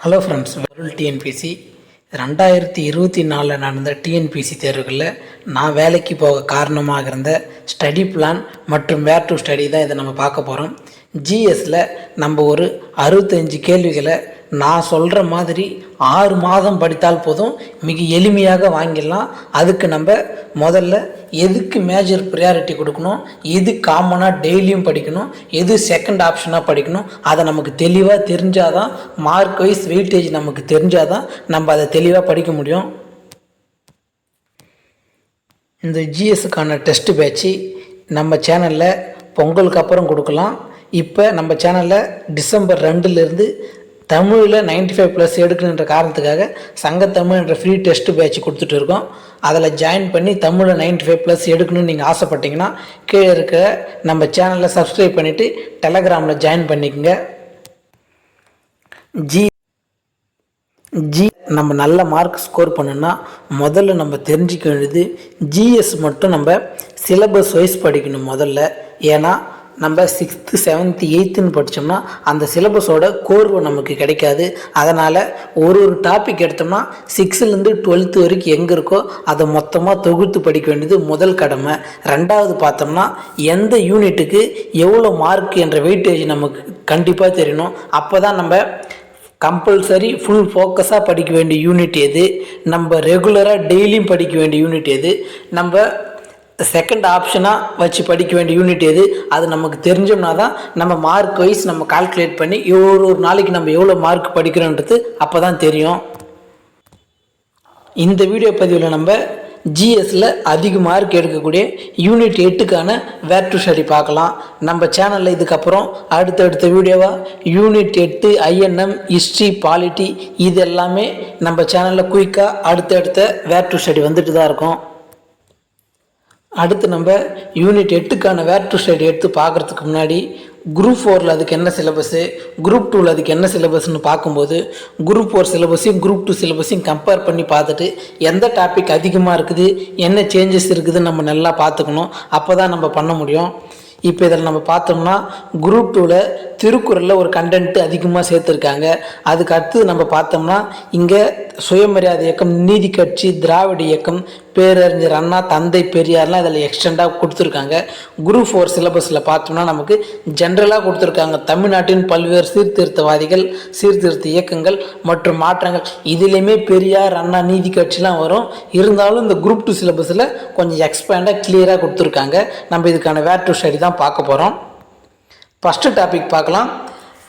Hello friends வருள் TNPSC ரெண்டாயிரத்தி இருபத்தி நாலில் நடந்த டிஎன்பிசி தேர்வுகளில் நான் வேலைக்கு போக காரணமாக இருந்த ஸ்டடி பிளான் மற்றும் வேர் டு ஸ்டடி தான் இதை நம்ம பார்க்க போகிறோம் ஜிஎஸ்சில் நம்ம ஒரு அறுபத்தஞ்சு கேள்விகளை நான் சொல்கிற மாதிரி ஆறு மாதம் படித்தால் போதும். மிக எளிமையாக வாங்கிடலாம். அதுக்கு நம்ம முதல்ல எதுக்கு மேஜர் ப்ரியாரிட்டி கொடுக்கணும்? எது காமனாக டெய்லியும் படிக்கணும்? எது செகண்ட் ஆப்ஷனாக படிக்கணும்? அதை நமக்கு தெளிவாக தெரிஞ்சால் தான் மார்க் வைஸ் வெயிட்டேஜ் நமக்கு தெரிஞ்சால் தான் நம்ம அதை தெளிவாக படிக்க முடியும். இந்த ஜிஎஸ்க்கான டெஸ்ட் பேட்ச்சு நம்ம சேனலில் பொங்கலுக்கு அப்புறம் கொடுக்கலாம். இப்போ நம்ம சேனலில் டிசம்பர் ரெண்டுலேருந்து தமிழில் 95 ஃபைவ் ப்ளஸ் எடுக்கணுன்ற காரணத்துக்காக சங்கத்தமிழ் என்ற ஃப்ரீ டெஸ்ட் பேட்ச் கொடுத்துட்டு இருக்கோம். அதில் ஜாயின் பண்ணி தமிழில் 95 ஃபைவ் ப்ளஸ் எடுக்கணும்னு நீங்கள் ஆசைப்பட்டீங்கன்னா கீழே இருக்க நம்ம சேனலில் சப்ஸ்கிரைப் பண்ணிவிட்டு டெலகிராமில் ஜாயின் பண்ணிக்கோங்க. ஜி ஜி நம்ம நல்ல மார்க் ஸ்கோர் பண்ணணும்னா முதல்ல நம்ம தெரிஞ்சுக்க வேண்டியது ஜிஎஸ் மட்டும் நம்ம சிலபஸ் வைஸ் படிக்கணும் முதல்ல. ஏன்னா நம்ம சிக்ஸ்த்து செவன்த்து எயித்துன்னு படித்தோம்னா அந்த சிலபஸோட கோர்வு நமக்கு கிடைக்காது. அதனால் ஒரு ஒரு டாபிக் எடுத்தோம்னா சிக்ஸ்த்துலேருந்து டுவெல்த்து வரைக்கும் எங்கே இருக்கோ அதை மொத்தமாக தொகுத்து படிக்க வேண்டியது முதல் கடமை. ரெண்டாவது பார்த்தோம்னா எந்த யூனிட்டுக்கு எவ்வளோ மார்க் என்ற வெயிட்டேஜ் நமக்கு கண்டிப்பாக தெரியணும். அப்போ தான் நம்ம கம்பல்சரி ஃபுல் ஃபோக்கஸாக படிக்க வேண்டிய யூனிட் எது? நம்ம ரெகுலராக டெய்லியும் படிக்க வேண்டிய யூனிட் எது? நம்ம செகண்ட் ஆப்ஷனாக வச்சு படிக்க வேண்டிய யூனிட் எது? அது நமக்கு தெரிஞ்சோம்னா தான் நம்ம மார்க் வைஸ் நம்ம கால்குலேட் பண்ணி ஒரு ஒரு நாளைக்கு நம்ம எவ்வளோ மார்க் படிக்கிறோன்றது அப்போ தான் தெரியும். இந்த வீடியோ பதிவில் நம்ம ஜிஎஸ்சில் அதிக மார்க் எடுக்கக்கூடிய யூனிட் எட்டுக்கான வேர் டு ஸ்டடி பார்க்கலாம். நம்ம சேனலில் இதுக்கப்புறம் அடுத்தடுத்த வீடியோவாக யூனிட் எட்டு ஐஎன்எம் ஹிஸ்ட்ரி பாலிட்டி இது எல்லாமே நம்ம சேனலில் குயிக்காக அடுத்தடுத்த வேர் டு ஸ்டடி வந்துட்டு தான் இருக்கும். அடுத்து நம்ம யூனிட் எட்டுக்கான வேர் டு ஸ்டடி எடுத்து பார்க்குறதுக்கு முன்னாடி குரூப் ஃபோரில் அதுக்கு என்ன சிலபஸ்ஸு குரூப் டூவில் அதுக்கு என்ன சிலபஸ்ன்னு பார்க்கும்போது குரூப் ஃபோர் சிலபஸையும் குரூப் டூ சிலபஸையும் கம்பேர் பண்ணி பார்த்துட்டு எந்த டாபிக் அதிகமாக இருக்குது என்ன சேஞ்சஸ் இருக்குதுன்னு நம்ம நல்லா பார்த்துக்கணும். அப்போ தான் நம்ம பண்ண முடியும். இப்போ இதில் நம்ம பார்த்தோம்னா குரூப் டூவில் திருக்குறளில் ஒரு கண்டென்ட்டு அதிகமாக சேர்த்துருக்காங்க. அதுக்கு அடுத்து நம்ம பார்த்தோம்னா இங்கே சுயமரியாதை இயக்கம் நீதி கட்சி திராவிட இயக்கம் பேரறிஞர் அண்ணா தந்தை பெரியார்லாம் இதில் எக்ஸ்டெண்டாக கொடுத்துருக்காங்க. குரூப் ஃபோர் சிலபஸில் பார்த்தோம்னா நமக்கு ஜென்ரலாக கொடுத்துருக்காங்க. தமிழ்நாட்டின் பல்வேறு சீர்திருத்தவாதிகள் சீர்திருத்த இயக்கங்கள் மற்றும் மாற்றங்கள். இதுலேயுமே பெரியார் அண்ணா நீதி கட்சிலாம் வரும். இருந்தாலும் இந்த குரூப் டூ சிலபஸில் கொஞ்சம் எக்ஸ்பேண்டாக கிளியராக கொடுத்துருக்காங்க. நம்ம இதுக்கான வேர் டு ஸ்டடி தான் பார்க்க போகிறோம் ஃபஸ்ட்டு டாபிக் பார்க்கலாம்.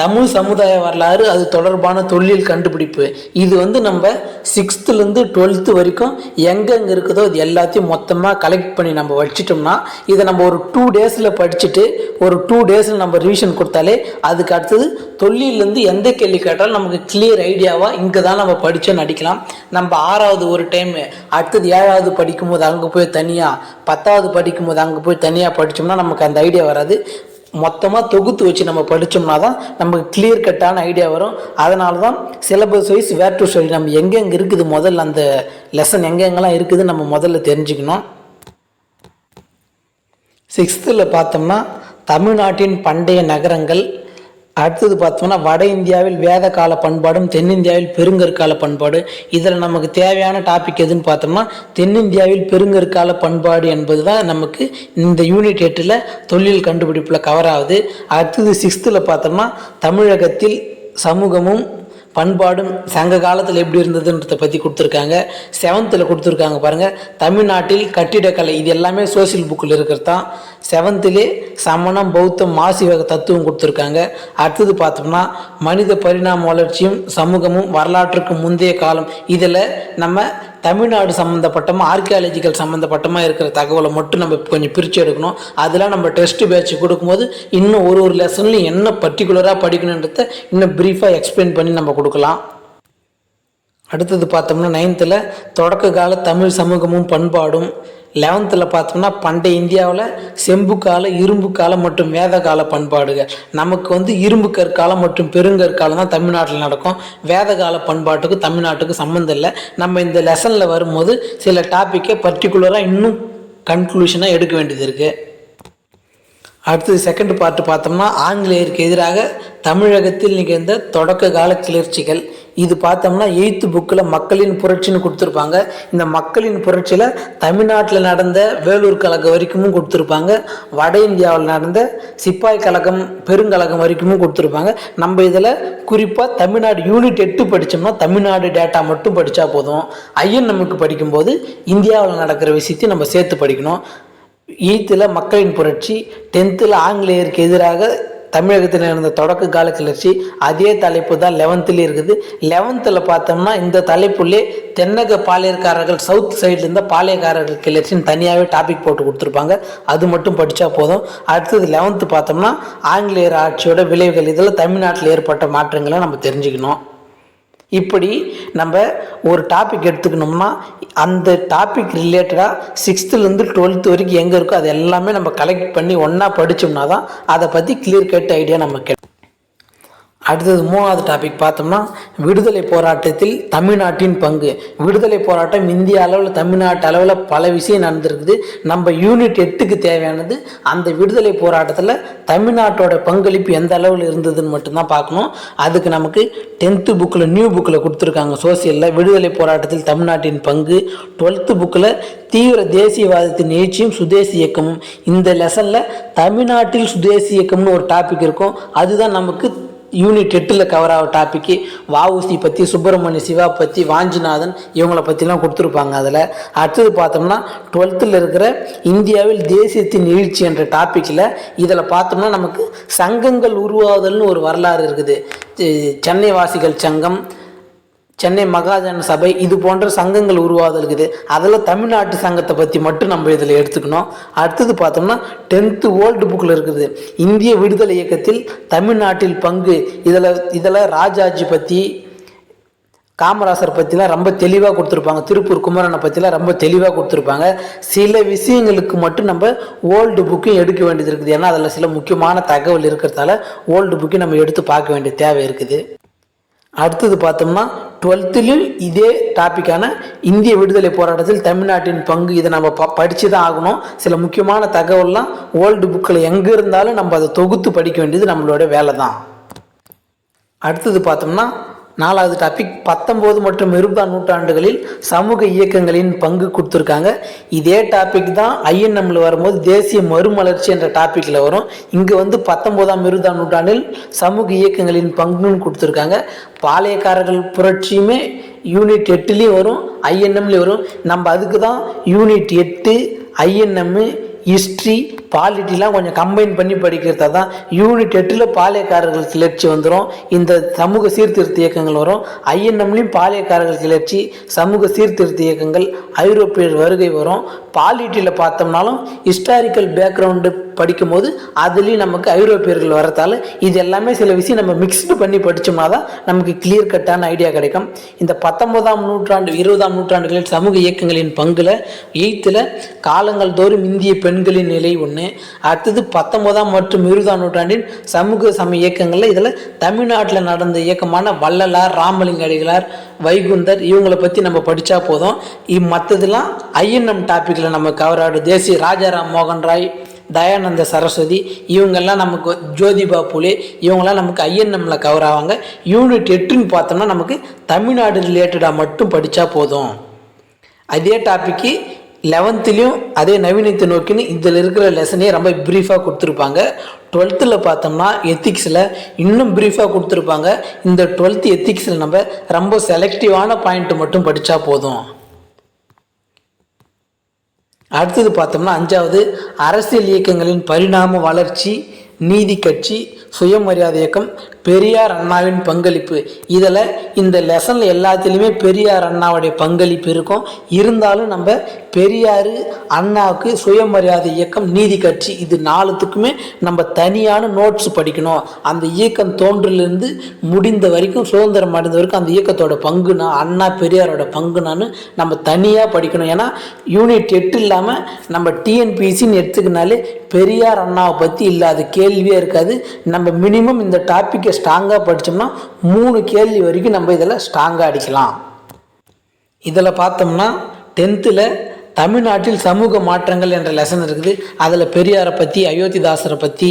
தமிழ் சமுதாய வரலாறு அது தொடர்பான தொழில் கண்டுபிடிப்பு. இது வந்து நம்ம சிக்ஸ்த்துலேருந்து டுவெல்த்து வரைக்கும் எங்கெங்கே இருக்குதோ இது எல்லாத்தையும் மொத்தமாக கலெக்ட் பண்ணி நம்ம வச்சிட்டோம்னா இதை நம்ம ஒரு டூ டேஸில் படிச்சுட்டு ஒரு டூ டேஸில் நம்ம ரிவிஷன் கொடுத்தாலே அதுக்கு அடுத்தது தொழிலேருந்து எந்த கேள்வி கேட்டாலும் நமக்கு கிளியர் ஐடியாவாக இங்கே தான் நம்ம படித்தோம் நடிக்கலாம். நம்ம ஆறாவது ஒரு டைம் அடுத்தது ஏழாவது படிக்கும்போது அங்கே போய் தனியாக பத்தாவது படிக்கும்போது அங்கே போய் தனியாக படித்தோம்னா நமக்கு அந்த ஐடியா வராது. மொத்தமாக தொகுத்து வச்சு நம்ம படித்தோம்னா தான் நமக்கு கிளியர் கட்டான ஐடியா வரும். அதனால தான் syllabus wise where to study நம்ம எங்கெங்கே இருக்குது முதல்ல அந்த லெசன் எங்கெங்கெல்லாம் இருக்குது நம்ம முதல்ல தெரிஞ்சுக்கணும். சிக்ஸ்த்தில் பார்த்தோம்னா தமிழ்நாட்டின் பண்டைய நகரங்கள் அடுத்தது பார்த்தோம்னா வட இந்தியாவில் வேத கால பண்பாடும் தென்னிந்தியாவில் பெருங்கற்கால பண்பாடு. இதில் நமக்கு தேவையான டாபிக் எதுன்னு பார்த்தோம்னா தென்னிந்தியாவில் பெருங்கற்கால பண்பாடு என்பது தான் நமக்கு இந்த யூனிட் எட்டில் தொழில் கண்டுபிடிப்பில் கவர் ஆகுது. அடுத்தது சிக்ஸ்த்தில் பார்த்தோம்னா தமிழகத்தில் சமூகமும் பண்பாடும் சங்க காலத்தில் எப்படி இருந்ததுன்றதை பற்றி கொடுத்துருக்காங்க. செவன்த்தில் கொடுத்துருக்காங்க பாருங்கள் தமிழ்நாட்டில் கட்டிடக்கலை இது எல்லாமே சோசியல் புக்கில் இருக்கிறது தான். செவன்த்திலே சமணம் பௌத்தம் மாசிவக தத்துவம் கொடுத்துருக்காங்க. அடுத்தது பார்த்தோம்னா மனித பரிணாம வளர்ச்சியும் சமூகமும் வரலாற்றுக்கு முந்தைய காலம். இதில் நம்ம தமிழ்நாடு சம்மந்தப்பட்டமாக ஆர்கியாலஜிக்கல் சம்மந்தப்பட்டமாக இருக்கிற தகவலை மட்டும் நம்ம கொஞ்சம் பிரித்து எடுக்கணும். அதெல்லாம் நம்ம டெஸ்ட் பேட்ச் கொடுக்கும்போது இன்னும் ஒரு ஒரு லெசன்லையும் என்ன பர்டிகுலராக படிக்கணுன்றத இன்னும் ப்ரீஃபாக எக்ஸ்பிளைன் பண்ணி நம்ம கொடுக்கலாம். அடுத்தது பார்த்தோம்னா நைன்த்தில் தொடக்க கால தமிழ் சமூகமும் பண்பாடும். லெவன்த்தில் பார்த்தோம்னா பண்டைய இந்தியாவில் செம்பு கால இரும்பு காலம் மற்றும் வேத கால பண்பாடுகள். நமக்கு வந்து இரும்பு கற்காலம் மற்றும் பெருங்கற்காலம் தான் தமிழ்நாட்டில் நடக்கும். வேத கால பண்பாட்டுக்கு தமிழ்நாட்டுக்கு சம்மந்தம் இல்லை. நம்ம இந்த லெசனில் வரும்போது சில டாப்பிக்கை பர்டிகுலராக இன்னும் கன்க்ளூஷனாக எடுக்க வேண்டியது இருக்குது அடுத்தது செகண்ட் பார்ட்டு பார்த்தோம்னா ஆங்கிலேயருக்கு எதிராக தமிழகத்தில் நிகழ்ந்த தொடக்க கால கிளர்ச்சிகள். இது பார்த்தோம்னா எயித்து புக்கில் மக்களின் புரட்சின்னு கொடுத்துருப்பாங்க. இந்த மக்களின் புரட்சியில் தமிழ்நாட்டில் நடந்த வேலூர் கழகம் வரைக்கும் கொடுத்துருப்பாங்க. வட இந்தியாவில் நடந்த சிப்பாய் கழகம் பெருங்கழகம் வரைக்கும் கொடுத்துருப்பாங்க. நம்ம இதில் குறிப்பாக தமிழ்நாடு யூனிட் எட்டு படித்தோம்னா தமிழ்நாடு டேட்டா மட்டும் படித்தா போதும். ஐயன் நமக்கு படிக்கும்போது இந்தியாவில் நடக்கிற விஷயத்தையும் நம்ம சேர்த்து படிக்கணும். எயித்தில் மக்களின் புரட்சி டென்த்தில் ஆங்கிலேயருக்கு எதிராக தமிழகத்தில் இருந்த தொடக்க கால கிளர்ச்சி அதே தலைப்பு தான் லெவன்த்துலேயே இருக்குது. லெவன்த்தில் பார்த்தோம்னா இந்த தலைப்புள்ளே தென்னக பாளையக்காரர்கள் சவுத் சைடில் பாளையக்காரர்கள் கிளர்ச்சின்னு தனியாகவே டாபிக் போட்டு கொடுத்துருப்பாங்க. அது மட்டும் படித்தா போதும். அடுத்தது லெவன்த்து பார்த்தோம்னா ஆங்கிலேயர் ஆட்சியோட விளைவுகள். இதில் தமிழ்நாட்டில் ஏற்பட்ட மாற்றங்களை நம்ம தெரிஞ்சுக்கணும். இப்படி நம்ம ஒரு டாபிக் எடுத்துக்கணும்னா அந்த டாபிக் ரிலேட்டடாக சிக்ஸ்த்துலேருந்து டுவெல்த்து வரைக்கும் எங்கே இருக்கோ அது எல்லாமே நம்ம கலெக்ட் பண்ணி ஒன்றா படித்தோம்னா தான் அதை பற்றி கிளியர் கட் ஐடியா நம்ம கெ அடுத்தது மூணாவது டாபிக் பார்த்தோம்னா விடுதலை போராட்டத்தில் தமிழ்நாட்டின் பங்கு. விடுதலை போராட்டம் இந்திய அளவில் தமிழ்நாட்டு அளவில் பல விஷயம் நடந்திருக்குது. நம்ம யூனிட் எட்டுக்கு தேவையானது அந்த விடுதலை போராட்டத்தில் தமிழ்நாட்டோட பங்களிப்பு எந்த அளவில் இருந்ததுன்னு மட்டும்தான் பார்க்கணும். அதுக்கு நமக்கு டென்த்து புக்கில் நியூ புக்கில் கொடுத்துருக்காங்க சோசியலில் விடுதலை போராட்டத்தில் தமிழ்நாட்டின் பங்கு. டுவெல்த்து புக்கில் தீவிர தேசியவாதத்தின் எழுச்சியும் சுதேசி இயக்கமும். இந்த லெசனில் தமிழ்நாட்டில் சுதேசி இயக்கம்னு ஒரு டாபிக் இருக்கும். அதுதான் நமக்கு யூனிட் எட்டில் கவர் ஆகிற டாப்பிக்கு வஉசி பற்றி சுப்பிரமணிய சிவா பற்றி வாஞ்சிநாதன் இவங்களை பற்றிலாம் கொடுத்துருப்பாங்க அதில். அடுத்தது பார்த்தோம்னா டுவெல்த்தில் இருக்கிற இந்தியாவில் தேசியத்தின் எழுச்சி என்ற டாப்பிக்கில் இதில் பார்த்தோம்னா நமக்கு சங்கங்கள் உருவாவதல்னு ஒரு வரலாறு இருக்குது. சென்னை வாசிகள் சங்கம் சென்னை மகாஜன சபை இது போன்ற சங்கங்கள் உருவாதல் இருக்குது அதில் தமிழ்நாட்டு சங்கத்தை பற்றி மட்டும் நம்ம இதில் எடுத்துக்கணும். அடுத்தது பார்த்தோம்னா டென்த்து ஓல்டு புக்கில் இருக்குது. இந்திய விடுதலை இயக்கத்தில் தமிழ்நாட்டில் பங்கு. இதில் இதில் ராஜாஜி பற்றி காமராசர் பற்றிலாம் ரொம்ப தெளிவாக கொடுத்துருப்பாங்க. திருப்பூர் குமரனை பற்றிலாம் ரொம்ப தெளிவாக கொடுத்துருப்பாங்க. சில விஷயங்களுக்கு மட்டும் நம்ம ஓல்டு புக்கையும் எடுக்க வேண்டியது இருக்குது. ஏன்னா அதில் சில முக்கியமான தகவல் இருக்கிறதால ஓல்டு புக்கையும் நம்ம எடுத்து பார்க்க வேண்டிய தேவை இருக்குது. அடுத்தது பார்த்தோம்னா டுவெல்த்துலேயும் இதே டாப்பிக்கான இந்திய விடுதலை போராட்டத்தில் தமிழ்நாட்டின் பங்கு இதை நம்ம ப படித்து தான் ஆகணும். சில முக்கியமான தகவல்லாம் ஓல்டு புக்கில் எங்கே இருந்தாலும் நம்ம அதை தொகுத்து படிக்க வேண்டியது நம்மளோட வேலை தான் அடுத்தது பார்த்தோம்னா நாலாவது டாபிக் பத்தொம்போது மற்றும் இருபதாம் நூற்றாண்டுகளில் சமூக இயக்கங்களின் பங்கு கொடுத்துருக்காங்க. இதே டாபிக் தான் ஐஎன்எம்ல வரும்போது தேசிய மறுமலர்ச்சி என்ற டாப்பிக்கில் வரும். இங்கே வந்து பத்தொம்போதாம் இருபதாம் நூற்றாண்டில் சமூக இயக்கங்களின் பங்குன்னு கொடுத்துருக்காங்க. பாளையக்காரர்கள் புரட்சியுமே யூனிட் எட்டுலேயும் வரும் ஐஎன்எம்லேயும் வரும். நம்ம அதுக்கு தான் யூனிட் எட்டு ஐஎன்எம்மு ஹிஸ்ட்ரி பாலிட்டிலாம் கொஞ்சம் கம்பைன் பண்ணி படிக்கிறதா தான் யூனிட் எட்டில் பாளையக்காரர்கள் கிளர்ச்சி வந்துடும் இந்த சமூக சீர்திருத்த இயக்கங்கள் வரும். ஐஎன்எம்லேயும் பாளையக்காரர்கள் கிளர்ச்சி சமூக சீர்திருத்த இயக்கங்கள் ஐரோப்பியர் வருகை வரும். பாலிட்டியில் பார்த்தோம்னாலும் ஹிஸ்டாரிக்கல் பேக்ரவுண்டு படிக்கும்போது அதுலேயும் நமக்கு ஐரோப்பியர்கள் வரத்தால் இது எல்லாமே சில விஷயம் நம்ம மிக்ஸ்டு பண்ணி படித்தோம்னா தான் நமக்கு கிளியர் கட்டான ஐடியா கிடைக்கும். இந்த பத்தொன்பதாம் நூற்றாண்டு இருபதாம் நூற்றாண்டுகளில் சமூக இயக்கங்களின் பங்கில் எயித்தில் காலங்கள் தோறும் இந்திய பெண்களின் நிலை ஒன்று அடுத்தது பத்தொன்பதாம் மற்றும் இருபதாம் நூற்றாண்டின் சமூக சம இயக்கங்களில் இதில் தமிழ்நாட்டில் நடந்த இயக்கமான வள்ளலார் ராமலிங்க அடிகளார் வைகுந்தர் இவங்களை பற்றி நம்ம படித்தா போதும். இ மற்றதெல்லாம் ஐஎன்எம் டாப்பிக்கில் நம்ம கவர் ஆகிடும் தேசிய ராஜாராம் மோகன் ராய் தயானந்த சரஸ்வதி இவங்கெல்லாம் நமக்கு ஜோதிபா புலே இவங்கெல்லாம் நமக்கு ஐஎன்எம்ல கவர் ஆவாங்க. யூனிட் எட்டுன்னு பார்த்தோம்னா நமக்கு தமிழ்நாடு ரிலேட்டடாக மட்டும் படித்தா போதும். அதே டாப்பிக்கு லெவன்த்துலேயும் அதே நவீனத்தை நோக்கின்னு இதில் இருக்கிற லெசனே ரொம்ப ப்ரீஃபாக கொடுத்துருப்பாங்க. டுவெல்த்தில் பார்த்தோம்னா எத்திக்ஸில் இன்னும் ப்ரீஃபாக கொடுத்துருப்பாங்க. இந்த டுவெல்த்து எத்திக்ஸில் நம்ம ரொம்ப செலக்டிவான பாயிண்ட்டு மட்டும் படித்தா போதும். அடுத்தது பார்த்தோம்னா அஞ்சாவது அரசியல் இயக்கங்களின் பரிணாம வளர்ச்சி நீதி கட்சி சுயமரியாதை இயக்கம் பெரியார் அண்ணாவின் பங்களிப்பு. இதில் இந்த லெசனில் எல்லாத்துலேயுமே பெரியார் அண்ணாவுடைய பங்களிப்பு இருக்கும். இருந்தாலும் நம்ம பெரியார் அண்ணாவுக்கு சுயமரியாதை இயக்கம் நீதி கட்சி இது நாலுத்துக்குமே நம்ம தனியான நோட்ஸ் படிக்கணும். அந்த இயக்கம் தோன்றிலிருந்து முடிந்த வரைக்கும் சுதந்திரம் அடைந்த வரைக்கும் அந்த இயக்கத்தோட பங்குனா அண்ணா பெரியாரோட பங்குனான்னு நம்ம தனியாக படிக்கணும். ஏன்னா யூனிட் எட்டு இல்லாமல் நம்ம டிஎன்பிசின்னு எடுத்துக்கினாலே பெரியார் அண்ணாவை பற்றி இல்லாத கேள்வியே இருக்காது. நம்ம மினிமம் இந்த டாப்பிக்கை ஸ்ட்ராங்காக படித்தோம்னா மூணு கேள்வி வரைக்கும் நம்ம இதில் ஸ்ட்ராங்காக அடிக்கலாம். இதில் பார்த்தோம்னா டென்த்தில் தமிழ்நாட்டில் சமூக மாற்றங்கள் என்ற லெசன் இருக்குது. அதில் பெரியாரை பற்றி அயோத்திதாசரை பற்றி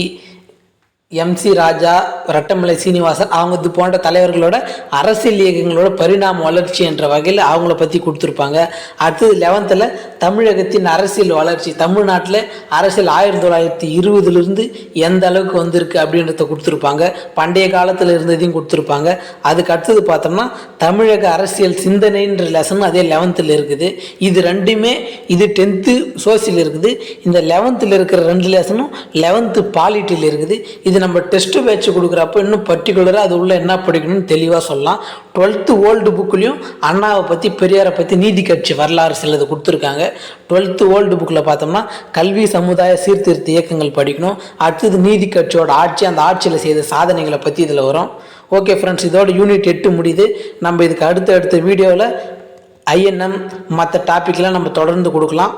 எம்சி ராஜா ரட்டமலை சீனிவாசன் அவங்க இது போன்ற தலைவர்களோட அரசியல் இயக்கங்களோட பரிணாம வளர்ச்சி என்ற வகையில் அவங்கள பற்றி கொடுத்துருப்பாங்க. அடுத்தது லெவன்த்தில் தமிழகத்தின் அரசியல் வளர்ச்சி தமிழ்நாட்டில் அரசியல் ஆயிரத்தி தொள்ளாயிரத்தி இருபதுலேருந்து எந்த அளவுக்கு வந்திருக்கு அப்படின்றத கொடுத்துருப்பாங்க. பண்டைய காலத்தில் இருந்ததையும் கொடுத்துருப்பாங்க. அதுக்கு அடுத்தது பார்த்தோம்னா தமிழக அரசியல் சிந்தனைன்ற லெசன் அதே லெவன்த்தில் இருக்குது. இது ரெண்டுமே இது டென்த்து சோசியல் இருக்குது. இந்த லெவன்த்தில் இருக்கிற ரெண்டு லெசனும் லெவன்த்து பாலிட்டியில் இருக்குது. இது நம்ம டெஸ்ட் பேட்ச் கொடுக்குறப்ப இன்னும் பர்டிகுலராக அது உள்ள என்ன படிக்கணும்னு தெளிவாக சொல்லலாம். டுவெல்த்து ஓல்டு புக்லேயும் அண்ணாவை பற்றி பெரியாரை பற்றி நீதி கட்சி வரலாறு சிலது கொடுத்துருக்காங்க. டுவெல்த்து ஓல்டு புக்கில் பார்த்தோம்னா கல்வி சமுதாய சீர்திருத்த இயக்கங்கள் படிக்கணும். அடுத்தது நீதி கட்சியோட ஆட்சி அந்த ஆட்சியில் செய்த சாதனைகளை பற்றி இதில் வரும். ஓகே ஃப்ரெண்ட்ஸ் இதோட யூனிட் எட்டு முடியுது. நம்ம இதுக்கு அடுத்த அடுத்த வீடியோவில் ஐஎன்எம் மற்ற டாப்பிக்லாம் நம்ம தொடர்ந்து கொடுக்கலாம்.